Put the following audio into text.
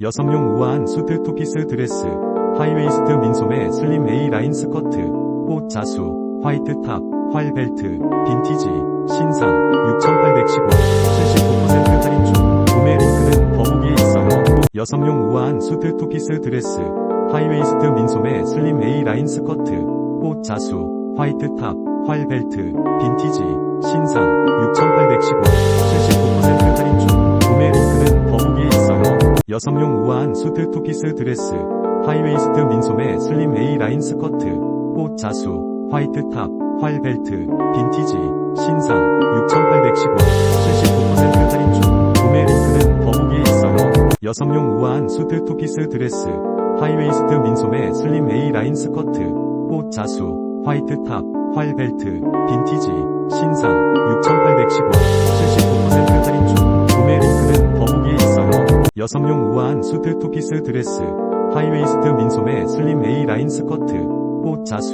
여성용 우아한 수트 투피스 드레스, 하이웨이스트 민소매 슬림 A라인 스커트, 꽃 자수, 화이트 탑, 활 벨트, 빈티지, 신상, 6,815, 75% 할인 중, 구매 링크는 더보기에 있어요. 여성용 우아한 수트 투피스 드레스, 하이웨이스트 민소매 슬림 A라인 스커트, 꽃 자수, 화이트 탑, 활 벨트, 빈티지, 신상, 6,815, 여성용 우아한 수트 투피스 드레스, 하이웨이스트 민소매 슬림 A라인 스커트, 꽃 자수, 화이트 탑, 활 벨트, 빈티지, 신상, 6,815, 75% 할인 중, 구매 링크는 더보기에 있어요. 여성용 우아한 수트 투피스 드레스, 하이웨이스트 민소매 슬림 A라인 스커트, 꽃 자수, 화이트 탑, 활 벨트, 빈티지, 신상, 여성용 우아한 수트 투피스 드레스, 하이웨이스트 민소매 슬림 A라인 스커트, 꽃 자수,